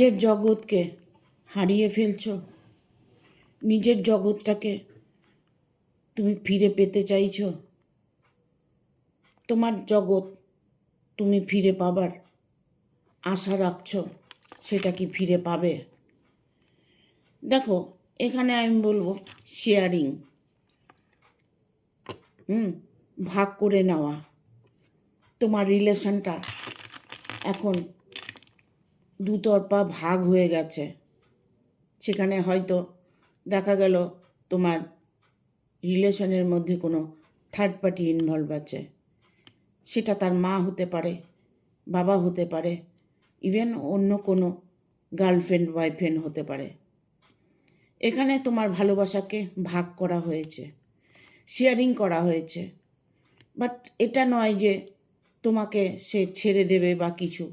নিজের জগৎকে হারিয়ে ফেলছো। নিজের জগৎটাকে তুমি ফিরে পেতে চাইছো। তোমার জগৎ তুমি ফিরে পাবার আশা রাখছো, সেটা কি ফিরে পাবে? দেখো, এখানে আমি বলব শেয়ারিং হুম, ভাগ করে নেওয়া। তোমার রিলেশনটা এখন দুতরফা ভাগ হয়ে গেছে। সেখানে হয়তো দেখা গেল তোমার রিলেশনের মধ্যে কোনো থার্ড পার্টি ইনভলভ আছে। সেটা তার মা হতে পারে, বাবা হতে পারে ইভেন অন্য কোনো গার্লফ্রেন্ড বয়ফ্রেন্ড হতে পারে। এখানে তোমার ভালোবাসাকে ভাগ করা হয়েছে শেয়ারিং করা হয়েছে। বাট এটা নয় যে তোমাকে সে ছেড়ে দেবে বা কিছু।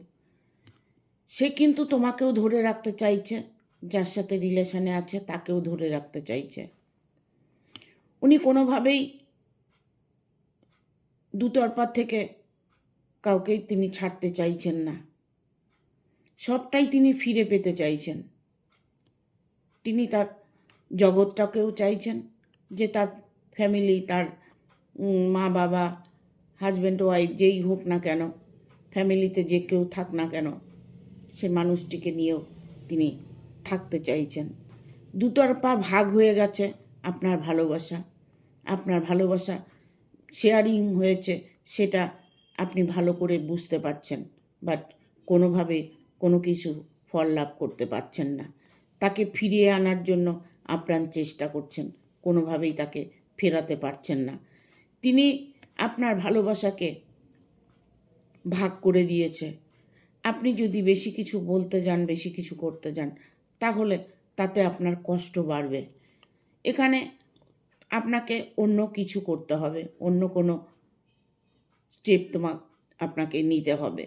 সে কিন্তু তোমাকেও ধরে রাখতে চাইছে, যার সাথে রিলেশনে আছে তাকেও ধরে রাখতে চাইছে। উনি কোনোভাবেই দুতরফার থেকে কাউকেই তিনি ছাড়তে চাইছেন না। সবটাই তিনি ফিরে পেতে চাইছেন। তিনি তার জগৎটাকেও চাইছেন যে তার ফ্যামিলি তার মা বাবা হাজব্যান্ড ওয়াইফ যেই হোক না কেন ফ্যামিলিতে যে কেউ থাক না কেন সে মানুষটিকে নিয়েও তিনি থাকতে চাইছেন। দুতরফা ভাগ হয়ে গেছে আপনার ভালোবাসা। আপনার ভালোবাসা শেয়ারিং হয়েছে, সেটা আপনি ভালো করে বুঝতে পারছেন বাট কোনোভাবে কোনো কিছু ফল লাভ করতে পারছেন না। তাকে ফিরিয়ে আনার জন্য আপ্রাণ চেষ্টা করছেন, কোনোভাবেই তাকে ফেরাতে পারছেন না। তিনি আপনার ভালোবাসাকে ভাগ করে দিয়েছে। আপনি যদি বেশি কিছু বলতে যান, বেশি কিছু করতে যান, তাহলে তাতে আপনার কষ্ট বাড়বে। এখানে আপনাকে অন্য কিছু করতে হবে, অন্য কোনো স্টেপ তোমার আপনাকে নিতে হবে।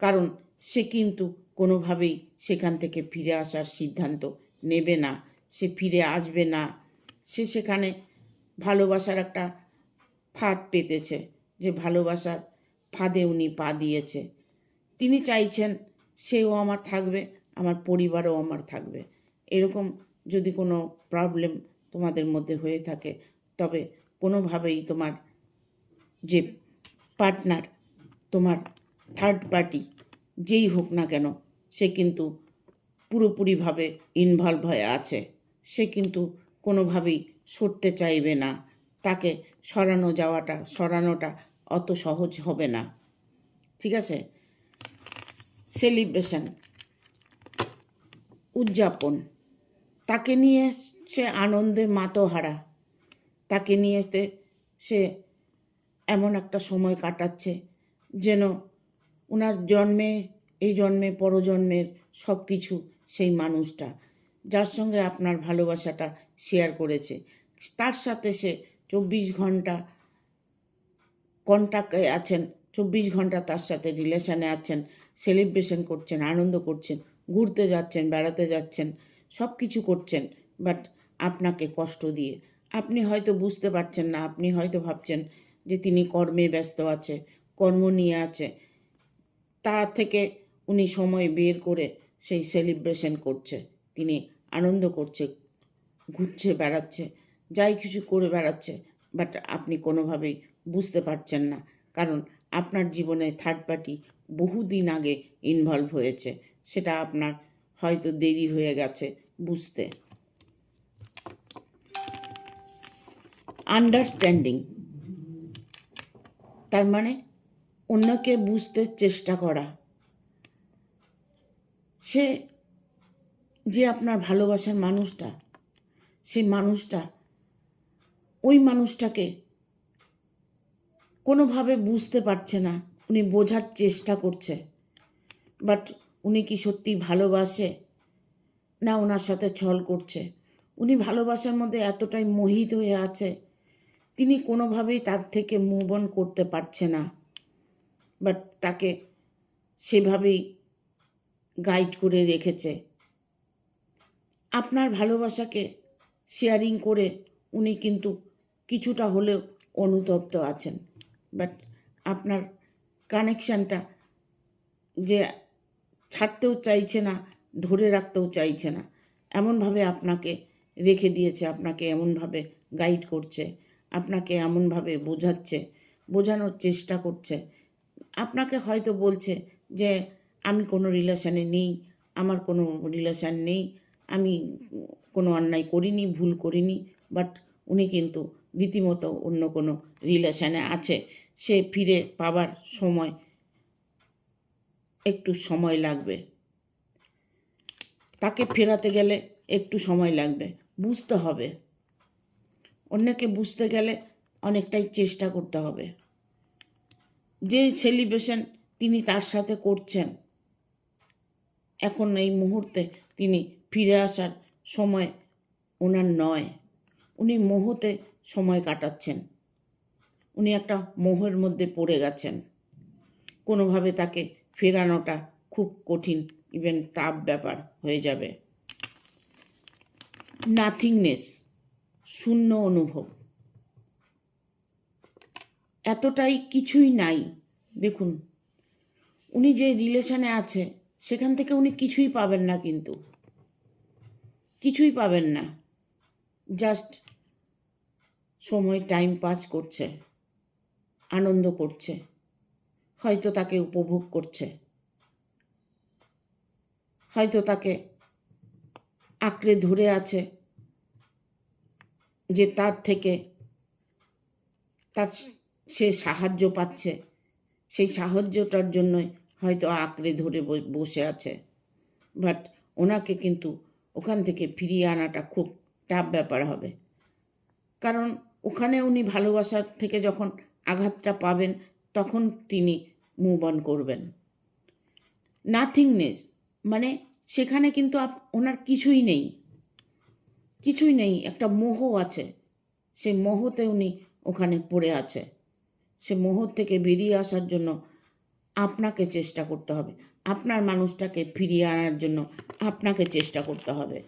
কারণ সে কিন্তু কোনোভাবেই সেখান থেকে ফিরে আসার সিদ্ধান্ত নেবে না, সে ফিরে আসবে না। সে সেখানে ভালোবাসার একটা ফাঁদ পেতেছে, যে ভালোবাসার ফাঁদে উনি পা দিয়েছে। তিনি চাইছেন সেও আমার থাকবে, আমার পরিবারও আমার থাকবে। এরকম যদি কোনো প্রবলেম তোমাদের মধ্যে হয়ে থাকে, তবে কোনোভাবেই তোমার যে পার্টনার তোমার থার্ড পার্টি যেই হোক না কেন, সে কিন্তু পুরোপুরিভাবে ইনভলভ হয়ে আছে। সে কিন্তু কোনোভাবেই সরতে চাইবে না। তাকে সরানো যাওয়াটা, সরানোটা অত সহজ হবে না। ঠিক আছে? সেলিব্রেশন উদযাপন। তাকে নিয়ে সে আনন্দে মাতোহারা। তাকে নিয়ে সে এমন একটা সময় কাটাচ্ছে যেন ওনার জন্মে, এই জন্মে, পরজন্মের সব কিছু সেই মানুষটা, যার সঙ্গে আপনার ভালোবাসাটা শেয়ার করেছে। তার সাথে সে চব্বিশ ঘণ্টা কন্ট্যাক্টে আছেন, চব্বিশ ঘণ্টা তার সাথে রিলেশানে আছেন। সেলিব্রেশন করছেন, আনন্দ করছেন, ঘুরতে যাচ্ছেন, বেড়াতে যাচ্ছেন, সব কিছু করছেন, বাট আপনাকে কষ্ট দিয়ে। আপনি হয়তো বুঝতে পারছেন না, আপনি হয়তো ভাবছেন যে তিনি কর্মে ব্যস্ত আছে, কর্ম নিয়ে আছে। তা থেকে উনি সময় বের করে সেই সেলিব্রেশন করছে। তিনি আনন্দ করছে, ঘুরছে, বেড়াচ্ছে, যাই কিছু করে বেড়াচ্ছে, বাট আপনি কোনোভাবেই বুঝতে পারছেন না। কারণ আপনার জীবনে থার্ড পার্টি বহুদিন আগে ইনভলভ হয়েছে। সেটা আপনার হয়তো দেরি হয়ে গেছে বুঝতে। আন্ডারস্ট্যান্ডিং তার মানে অন্যকে বুঝতে চেষ্টা করা। সে যে আপনার ভালোবাসার মানুষটা, সেই মানুষটা, ওই মানুষটাকে কোনোভাবে বুঝতে পারছে না। উনি বোঝার চেষ্টা করছে। বাট উনি কি সত্যি ভালোবাসে? না ওনার সাথে ছল করছে। উনি ভালোবাসার মধ্যে এতটাই মোহিত হয়ে আছে, তিনি কোনোভাবেই তার থেকে মুভ অন করতে পারছে না। বাট তাকে সেভাবেই গাইড করে রেখেছে। আপনার ভালোবাসাকে শেয়ারিং করে উনি কিন্তু কিছুটা হলেও অনুতপ্ত আছেন। বাট আপনার কানেকশানটা যে ছাড়তেও চাইছে না, ধরে রাখতেও চাইছে না। এমনভাবে আপনাকে রেখে দিয়েছে, আপনাকে এমনভাবে গাইড করছে, আপনাকে এমনভাবে বোঝাচ্ছে, বোঝানোর চেষ্টা করছে। আপনাকে হয়তো বলছে যে, আমি কোনো রিলেশানে নেই, আমার কোনো রিলেশান নেই, আমি কোনো অন্যায় করিনি, ভুল করিনি বাট উনি কিন্তু রীতিমতো অন্য কোনো রিলেশানে আছে। সে ফিরে পাবার সময়, একটু সময় লাগবে। তাকে ফেরাতে গেলে একটু সময় লাগবে। বুঝতে হবে। অন্যকে বুঝতে গেলে অনেকটাই চেষ্টা করতে হবে। যে সেলিব্রেশন তিনি তার সাথে করছেন, এখন এই মুহূর্তে তিনি ফিরে আসার সময় ওনার নয়। উনি মোহতে সময় কাটাচ্ছেন। উনি একটা মোহের মধ্যে পড়ে গেছেন। কোনোভাবে তাকে ফেরানোটা খুব কঠিন ইভেন টাফ ব্যাপার হয়ে যাবে। নাথিংনেস শূন্য অনুভব। এতটাই কিছুই নাই। দেখুন, উনি যে রিলেশনে আছে, সেখান থেকে উনি কিছুই পাবেন না কিন্তু। কিছুই পাবেন না। জাস্ট সময় টাইম পাস করছে। আনন্দ করছে। হয়তো তাকে উপভোগ করছে। হয়তো তাকে আঁকড়ে ধরে আছে যে তার থেকে তার সে সাহায্য পাচ্ছে। সেই সাহায্যটার জন্যই হয়তো আঁকড়ে ধরে বসে আছে। বাট ওনাকে কিন্তু ওখান থেকে ফিরিয়ে আনাটা খুব টাফ ব্যাপার হবে। কারণ ওখানে উনি ভালোবাসার থেকে যখন আঘাতটা পাবেন, তখন তিনি মুভ অন করবেন। নাথিংনেস মানে সেখানে কিন্তু আপ- ওনার কিছুই নেই। কিছুই নেই, একটা মোহ আছে। সেই মোহতে উনি ওখানে পড়ে আছে। সে মোহ থেকে বেরিয়ে আসার জন্য আপনাকে চেষ্টা করতে হবে। আপনার মানুষটাকে ফিরিয়ে আনার জন্য আপনাকে চেষ্টা করতে হবে।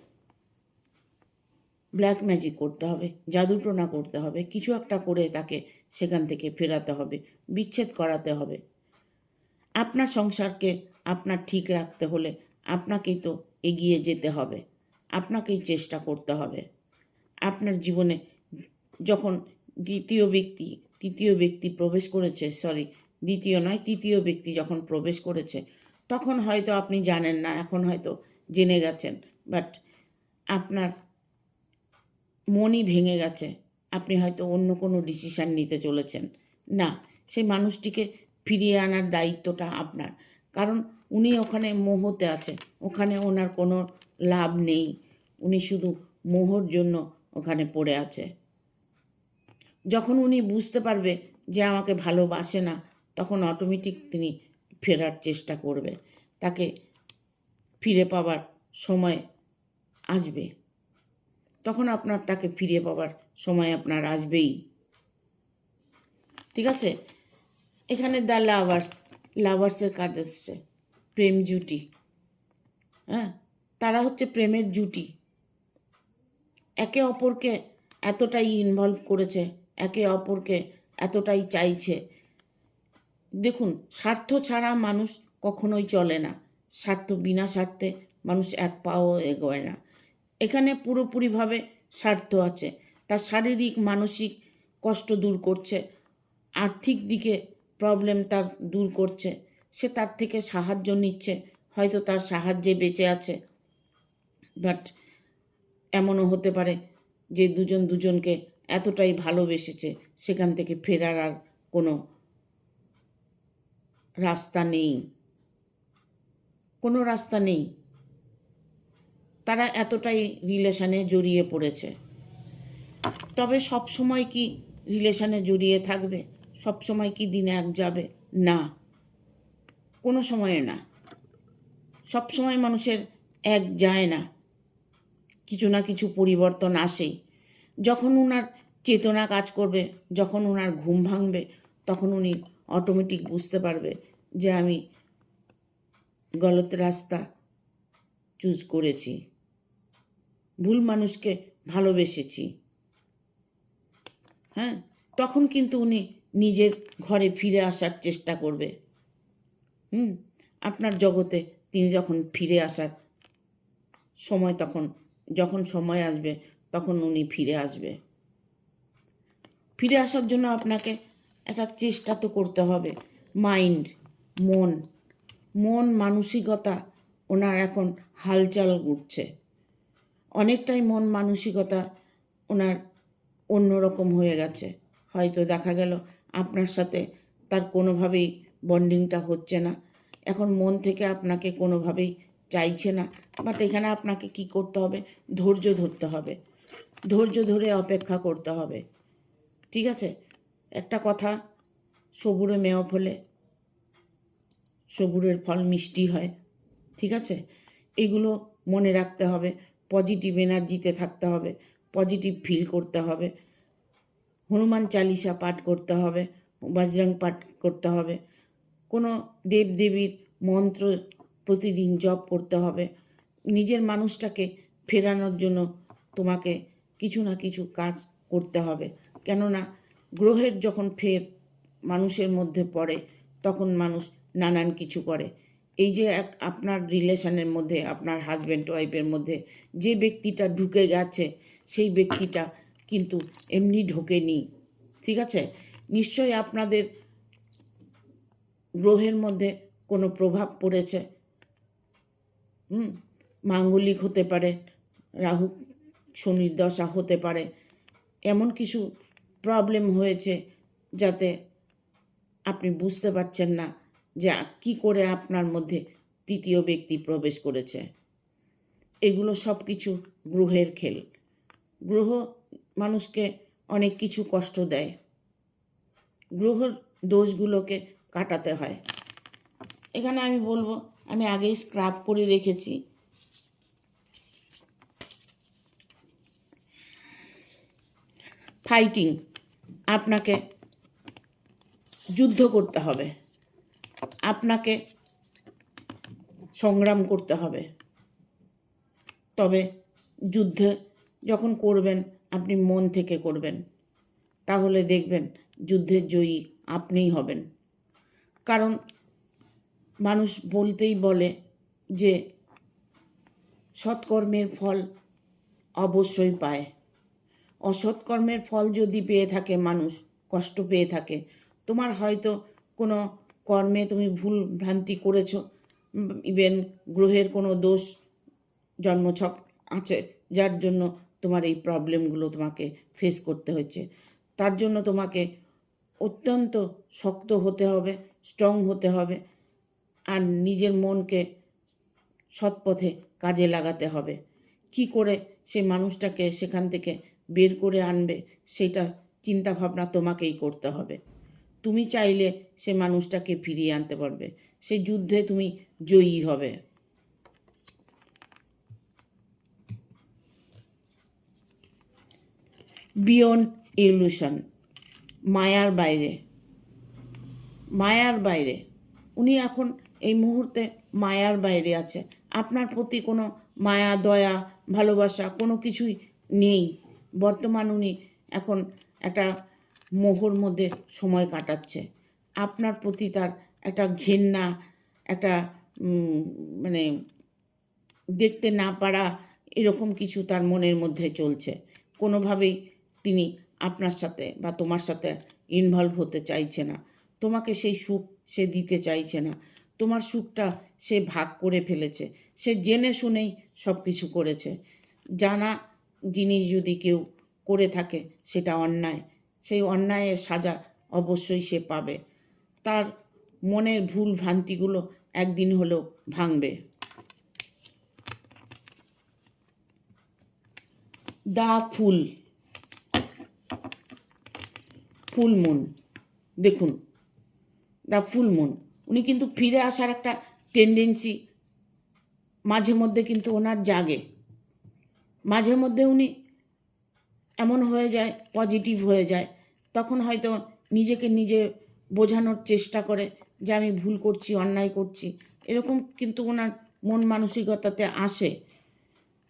ব্ল্যাক ম্যাজিক করতে হবে, জাদুটোনা করতে হবে, কিছু একটা করে তাকে সেখান থেকে ফেরাতে হবে, বিচ্ছেদ করাতে হবে। আপনার সংসারকে আপনার ঠিক রাখতে হলে আপনাকেই তো এগিয়ে যেতে হবে, আপনাকেই চেষ্টা করতে হবে। আপনার জীবনে যখন দ্বিতীয় ব্যক্তি, তৃতীয় ব্যক্তি প্রবেশ করেছে সরি দ্বিতীয় নয়, তৃতীয় ব্যক্তি যখন প্রবেশ করেছে, তখন হয়তো আপনি জানেন না, এখন হয়তো জেনে গেছেন বাট আপনার মনই ভেঙে গেছে। আপনি হয়তো অন্য কোনো ডিসিশান নিতে চলেছেন। না, সেই মানুষটিকে ফিরিয়ে আনার দায়িত্বটা আপনার। কারণ উনি ওখানে মোহতে আছে, ওখানে ওনার কোনো লাভ নেই। উনি শুধু মোহর জন্য ওখানে পড়ে আছে। যখন উনি বুঝতে পারবে যে আমাকে ভালোবাসে না, তখন অটোমেটিক তিনি ফেরার চেষ্টা করবে। তাকে ফিরে পাবার সময় আসবে। তখন আপনার তাকে ফিরে পাবার সময় আপনার আসবেই। ঠিক আছে? এখানে দ্য লাভার্স লাভার্সের কাজ এসছে। প্রেম জুটি। হ্যাঁ? তারা হচ্ছে প্রেমের জুটি। একে অপরকে এতটাই ইনভলভ করেছে, একে অপরকে এতটাই চাইছে। দেখুন, স্বার্থ ছাড়া মানুষ কখনোই চলে না। স্বার্থ বিনা স্বার্থে মানুষ এক পাও এগোয় না। এখানে পুরোপুরিভাবে স্বার্থ আছে। তার শারীরিক, মানসিক কষ্ট দূর করছে। আর্থিক দিকে প্রবলেম তার দূর করছে। সে তার থেকে সাহায্য নিচ্ছে। হয়তো তার সাহায্যে বেঁচে আছে। বাট এমনও হতে পারে যে দুজন দুজনকে এতটাই ভালোবেসেছে, সেখান থেকে ফেরার আর কোনো রাস্তা নেই। কোনো রাস্তা নেই। তারা এতটাই রিলেশানে জড়িয়ে পড়েছে। তবে সব সময় কি রিলেশনে জড়িয়ে থাকবে? সব সময় কি দিনে এক যাবে? না। কোনো সময়ে না। সব সময় মানুষের এক যায় না। কিছু না কিছু পরিবর্তন আসেই। যখন উনার চেতনা কাজ করবে, যখন উনার ঘুম ভাঙবে, তখন উনি অটোমেটিক বুঝতে পারবে যে আমি গলত রাস্তা চুজ করেছি। ভুল মানুষকে ভালোবেসেছি। হ্যাঁ? তখন কিন্তু উনি নিজের ঘরে ফিরে আসার চেষ্টা করবে। হুম? আপনার জগতে তিনি যখন ফিরে আসার সময় তখন, যখন সময় আসবে, তখন উনি ফিরে আসবে। ফিরে আসার জন্য আপনাকে একটা চেষ্টা তো করতে হবে। মাইন্ড, মন মন মানসিকতা, ওনার এখন হালচাল উঠছে অনেকটাই মন মানসিকতা ওনার অন্যরকম হয়ে গেছে। হয়তো দেখা গেল আপনার সাথে তার কোনোভাবেই বন্ডিংটা হচ্ছে না। এখন মন থেকে আপনাকে কোনোভাবেই চাইছে না। বাট এখানে আপনাকে কি করতে হবে? ধৈর্য ধরতে হবে। ধৈর্য ধরে অপেক্ষা করতে হবে। ঠিক আছে? একটা কথা, সবুরে মেয় ফলে সবুরের ফল মিষ্টি হয়। ঠিক আছে? এগুলো মনে রাখতে হবে। পজিটিভ এনার্জিতে থাকতে হবে। পজিটিভ ফিল করতে হবে। হনুমান চালিসা পাঠ করতে হবে, বজরং পাঠ করতে হবে। কোনো দেবদেবীর মন্ত্র প্রতিদিন জপ করতে হবে। নিজের মানুষটাকে ফেরানোর জন্য তোমাকে কিছু না কিছু কাজ করতে হবে। কেননা, গ্রহের যখন ফের মানুষের মধ্যে পড়ে, তখন মানুষ নানান কিছু করে। এই যে এক আপনার রিলেশনের মধ্যে, আপনার হাজব্যান্ড ওয়াইফের মধ্যে যে ব্যক্তিটা ঢুকে গেছে সেই ব্যক্তিটা কিন্তু এমনি ঢোকেনি। ঠিক আছে? নিশ্চয়ই আপনাদের গ্রহের মধ্যে কোনো প্রভাব পড়েছে। হুম? মাঙ্গলিক হতে পারে, রাহু, শনির দশা হতে পারে। এমন কিছু প্রবলেম হয়েছে যাতে আপনি বুঝতে পারছেন না যে কি করে আপনার মধ্যে তৃতীয় ব্যক্তি প্রবেশ করেছে। এগুলো সব কিছু গ্রহের খেল। গ্রহ মানুষকে অনেক কিছু কষ্ট দেয়। গ্রহর দোষগুলোকে কাটাতে হয়। এখানে আমি বলব, আমি আগেই স্ক্রাব করে রেখেছি। ফাইটিং আপনাকে যুদ্ধ করতে হবে। আপনাকে সংগ্রাম করতে হবে। তবে যুদ্ধে যখন করবেন, আপনি মন থেকে করবেন। তাহলে দেখবেন, যুদ্ধের জয়ী আপনিই হবেন। কারণ, মানুষ বলতেই বলে যে, সৎকর্মের ফল অবশ্যই পায়। অসৎকর্মের ফল যদি পেয়ে থাকে মানুষ, কষ্ট পেয়ে থাকে, তোমার হয়তো কোনো কর্মে তুমি ভুল ভ্রান্তি করেছ ইভেন গ্রহের কোনো দোষ, জন্মছক আছে, যার জন্য তোমার এই প্রবলেমগুলো তোমাকে ফেস করতে হচ্ছে তার জন্য তোমাকে অত্যন্ত শক্ত হতে হবে স্ট্রং হতে হবে আর নিজের মনকে সৎপথে কাজে লাগাতে হবে। কি করে সেই মানুষটাকে সেখান থেকে বের করে আনবে সেটা চিন্তা ভাবনা তোমাকেই করতে হবে। তুমি চাইলে সে মানুষটাকে ফিরিয়ে আনতে পারবে। সেই যুদ্ধে তুমি জয়ী হবে। বিয়ন্ড ইলুশন, মায়ার বাইরে। মায়ার বাইরে। উনি এখন এই মুহূর্তে মায়ার বাইরে আছে। আপনার প্রতি কোনো মায়া, দয়া, ভালোবাসা কোনো কিছুই নেই। বর্তমান উনি এখন একটা মোহর মধ্যে সময় কাটাচ্ছে। আপনার প্রতি তার একটা ঘেন্না, একটা মানে দেখতে না পারা এরকম কিছু তার মনের মধ্যে চলছে। কোনোভাবেই তিনি আপনার সাথে বা তোমার সাথে ইনভলভ হতে চাইছে না। তোমাকে সেই সুখ সে দিতে চাইছে না। তোমার সুখটা সে ভাগ করে ফেলেছে। সে জেনে শুনেই সব কিছু করেছে। জানা জিনিস যদি কেউ করে থাকে, সেটা অন্যায়। সেই অন্যায়ের সাজা অবশ্যই সে পাবে। তার মনের ভুল ভ্রান্তিগুলো একদিন হলেও ভাঙবে। The full full moon. দেখুন দ্য ফুল মুন। উনি কিন্তু ফিরে আসার একটা টেন্ডেন্সি মাঝে মধ্যে কিন্তু ওনার জাগে। মাঝে মধ্যে উনি এমন হয়ে যায় পজিটিভ হয়ে যায়, তখন হয়তো নিজেকে নিজে বোঝানোর চেষ্টা করে যে আমি ভুল করছি, অন্যায় করছি। এরকম কিন্তু ওনার মন মানসিকতাতে আসে।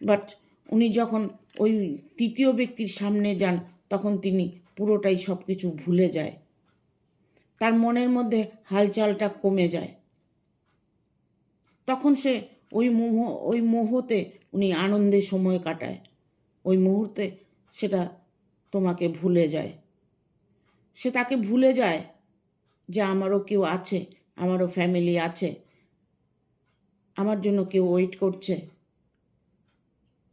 বাট উনি যখন ওই তৃতীয় ব্যক্তির সামনে যান, তখন তিনি পুরোটাই সব কিছু ভুলে যায়। তার মনের মধ্যে হালচালটা কমে যায়। তখন সে ওই মোহ, ওই মোহতে উনি আনন্দে সময় কাটায়। ওই মুহূর্তে সেটা তোমাকে ভুলে যায়। সে তাকে ভুলে যায় যে আমারও কেউ আছে, আমারও ফ্যামিলি আছে, আমার জন্য কেউ ওয়েট করছে।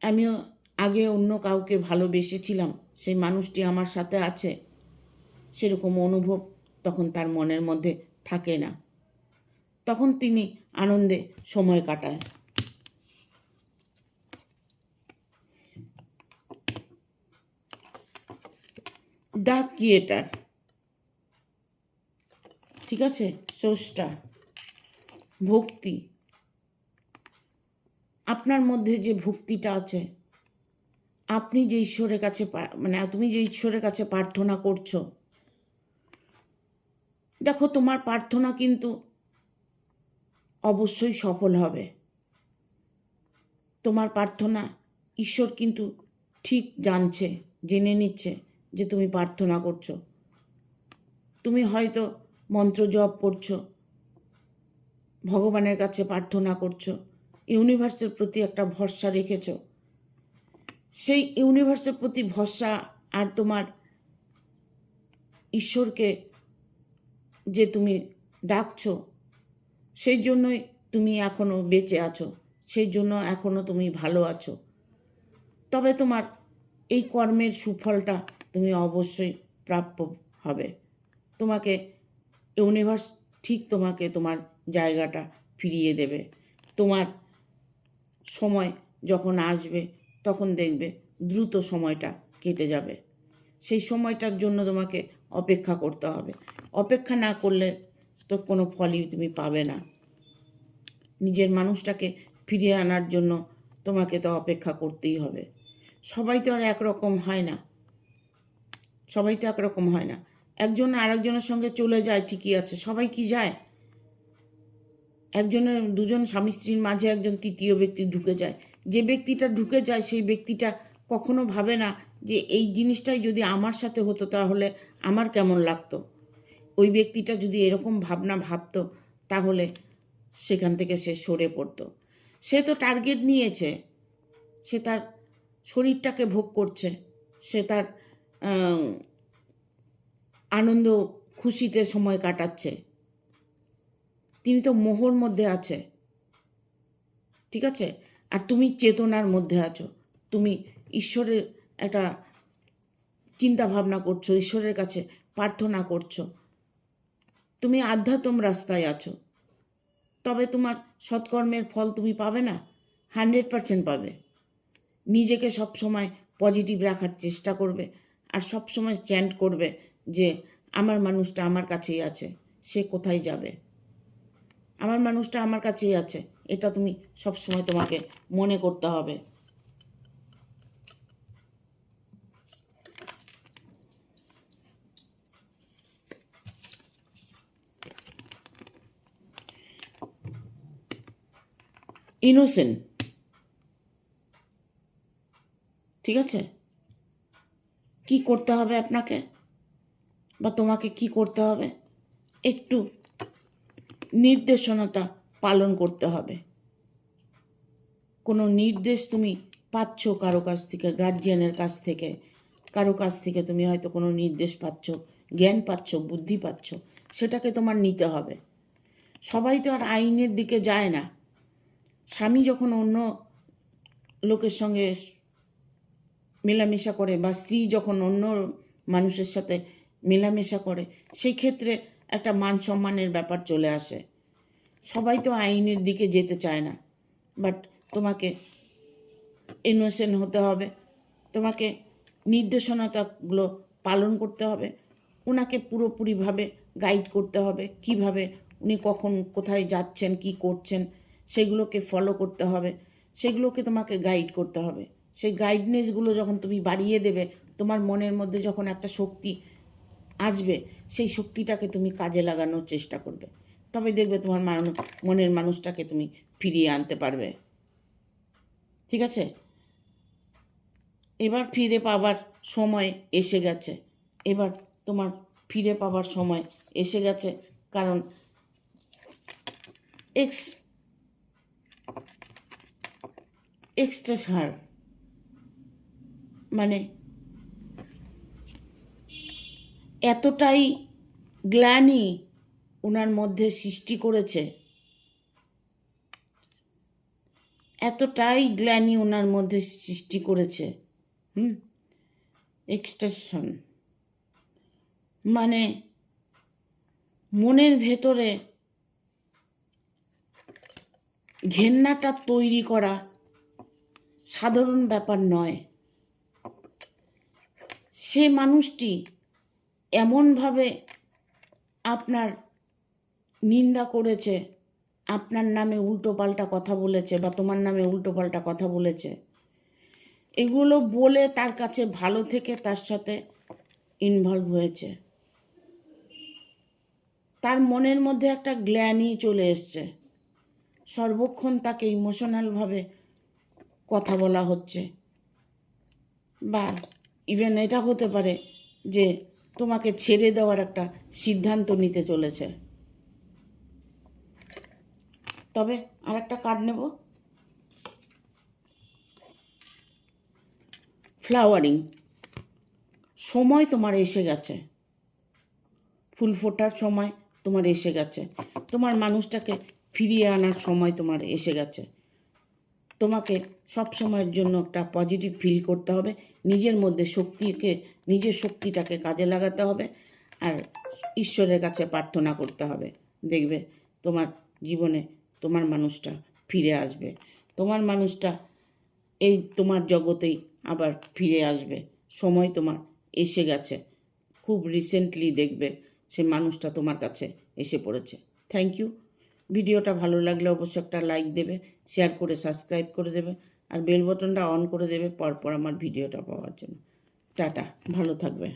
আমিও আগে অন্য কাউকে ভালোবেসেছিলাম। সেই মানুষটি আমার সাথে আছে। সেরকম অনুভব তখন তার মনের মধ্যে থাকে না। তখন তিনি আনন্দে সময় কাটায়। দ্য ক্রিয়েটার ঠিক আছে? স্রষ্টা ভক্তি। আপনার মধ্যে যে ভক্তিটা আছে আপনি যে ঈশ্বরের কাছে মানে তুমি যে ঈশ্বরের কাছে প্রার্থনা করছ। দেখো, তোমার প্রার্থনা কিন্তু অবশ্যই সফল হবে। তোমার প্রার্থনা ঈশ্বর কিন্তু ঠিক জানছে, জেনে নিচ্ছে যে তুমি প্রার্থনা করছ। তুমি হয়তো মন্ত্র জপ করছ, ভগবানের কাছে প্রার্থনা করছ, ইউনিভার্সের প্রতি একটা ভরসা রেখেছো সেই ইউনিভার্সের প্রতি ভরসা আর তোমার ঈশ্বরকে যে তুমি ডাকছো, সেই জন্যই তুমি এখনও বেঁচে আছো, সেই জন্য এখনও তুমি ভালো আছো। তবে তোমার এই কর্মের সুফলটা তুমি অবশ্যই প্রাপ্য হবে। তোমাকে ইউনিভার্স ঠিক তোমাকে তোমার জায়গাটা ফিরিয়ে দেবে। তোমার সময় যখন আসবে তখন দেখবে দ্রুত সময়টা কেটে যাবে। সেই সময়টার জন্য তোমাকে অপেক্ষা করতে হবে। অপেক্ষা না করলে তো কোনো ফলই তুমি পাবে না। নিজের মানুষটাকে ফিরিয়ে আনার জন্য তোমাকে তো অপেক্ষা করতেই হবে। সবাই তো আর একরকম হয় না। সবাই তো একরকম হয় না। একজন আরেকজনের সঙ্গে চলে যায়, ঠিকই আছে, সবাই কি যায়? একজনের, দুজন স্বামী স্ত্রীর মাঝে একজন তৃতীয় ব্যক্তি ঢুকে যায়। যে ব্যক্তিটা ঢুকে যায় সেই ব্যক্তিটা কখনো ভাবে না যে এই জিনিসটাই যদি আমার সাথে হতো তাহলে আমার কেমন লাগতো। ওই ব্যক্তিটা যদি এরকম ভাবনা ভাবতো তাহলে সেখান থেকে সে সরে পড়তো। সে তো টার্গেট নিয়েছে। সে তার শরীরটাকে ভোগ করছে। সে তার আনন্দ খুশিতে সময় কাটাচ্ছে। তিনি তো মোহর মধ্যে আছে। ঠিক আছে? আর তুমি চেতনার মধ্যে আছো। তুমি ঈশ্বরের একটা চিন্তা ভাবনা করছ, ঈশ্বরের কাছে প্রার্থনা করছ। তুমি আধ্যাত্ম রাস্তায় আছো। তবে তোমার সৎকর্মের ফল তুমি পাবে না, হান্ড্রেড পারসেন্ট পাবে। নিজেকে সব সময় পজিটিভ রাখার চেষ্টা করবে আর সব সময় স্ট্যান্ড করবে যে আমার মানুষটা আমার কাছেই আছে, সে কোথায় যাবে? আমার মানুষটা আমার কাছেই আছে এটা তুমি সব সময় তোমাকে মনে করতে হবে। ইনোসেন্ট ঠিক আছে? কি করতে হবে আপনাকে? বা তোমাকে কি করতে হবে? একটু নির্দেশনতা পালন করতে হবে। কোনো নির্দেশ তুমি পাচ্ছ কারও কাছ থেকে গার্জিয়ানের কাছ থেকে? কারও কাছ থেকে তুমি হয়তো কোনো নির্দেশ পাচ্ছ, জ্ঞান পাচ্ছ, বুদ্ধি পাচ্ছ, সেটাকে তোমার নিতে হবে। সবাই তো আর আইনের দিকে যায় না। স্বামী যখন অন্য লোকের সঙ্গে মেলামেশা করে বা স্ত্রী যখন অন্য মানুষের সাথে মেলামেশা করে, সেই ক্ষেত্রে একটা মান সম্মানের ব্যাপার চলে আসে। সবাই তো আইনের দিকে যেতে চায় না। বাট তোমাকে ইনোসেন্ট হতে হবে। তোমাকে নির্দেশনাতাগুলো পালন করতে হবে। ওনাকে পুরোপুরিভাবে গাইড করতে হবে। কীভাবে উনি কখন কোথায় যাচ্ছেন, কি করছেন, সেগুলোকে ফলো করতে হবে। সেগুলোকে তোমাকে গাইড করতে হবে। সেই গাইডনেসগুলো যখন তুমি বাড়িয়ে দেবে, তোমার মনের মধ্যে যখন একটা শক্তি আসবে, সেই শক্তিটাকে তুমি কাজে লাগানোর চেষ্টা করবে। তবে দেখবে তোমার মানুষ মনের মানুষটাকে তুমি ফিরিয়ে আনতে পারবে। ঠিক আছে? এবার ফিরে পাবার সময় এসে গেছে। এবার তোমার ফিরে পাবার সময় এসে গেছে, কারণ এক্স এক্সট্রা ছাড়। মানে এতটাই গ্লানি ওনার মধ্যে সৃষ্টি করেছে। এতটাই গ্লানি ওনার মধ্যে সৃষ্টি করেছে। হুম? এক্সটেনশন মানে মনের ভেতরে ঘেন্নাটা তৈরি করা সাধারণ ব্যাপার নয়। সে মানুষটি এমনভাবে আপনার নিন্দা করেছে, আপনার নামে উল্টোপাল্টা কথা বলেছে বা তোমার নামে উল্টোপাল্টা কথা বলেছে, এগুলো বলে তার কাছে ভালো থেকে তার সাথে ইনভলভ হয়েছে। তার মনের মধ্যে একটা গ্ল্যানি চলে এসছে। সর্বক্ষণ তাকে ইমোশনালভাবে কথা বলা হচ্ছে। বা ইভেন এটা হতে পারে যে তোমাকে ছেড়ে দেওয়ার একটা সিদ্ধান্ত নিতে চলেছে। তবে আর একটা কার্ড নেব। ফ্লাওয়ারিং সময় তোমার এসে গেছে। ফুল ফোটার সময় তোমার এসে গেছে। তোমার মানুষটাকে ফিরিয়ে আনার সময় তোমার এসে গেছে। তোমাকে সব সময়ের জন্য একটা পজিটিভ ফিল করতে হবে। নিজের মধ্যে শক্তিকে, নিজের শক্তিটাকে কাজে লাগাতে হবে। আর ঈশ্বরের কাছে প্রার্থনা করতে হবে। দেখবে তোমার জীবনে তোমার মানুষটা ফিরে আসবে। তোমার মানুষটা এই তোমার জগতেই আবার ফিরে আসবে। সময় তোমার এসে গেছে। খুব রিসেন্টলি দেখবে সে মানুষটা তোমার কাছে এসে পড়েছে। থ্যাংক ইউ ভিডিওটা ভালো লাগলে অবশ্যই একটা লাইক দেবে শেয়ার করে সাবস্ক্রাইব করে দেবে, আর বেল বটনটা অন করে দেবে, পরপর আমার ভিডিওটা পাওয়ার জন্য। টাটা, ভালো থাকবে।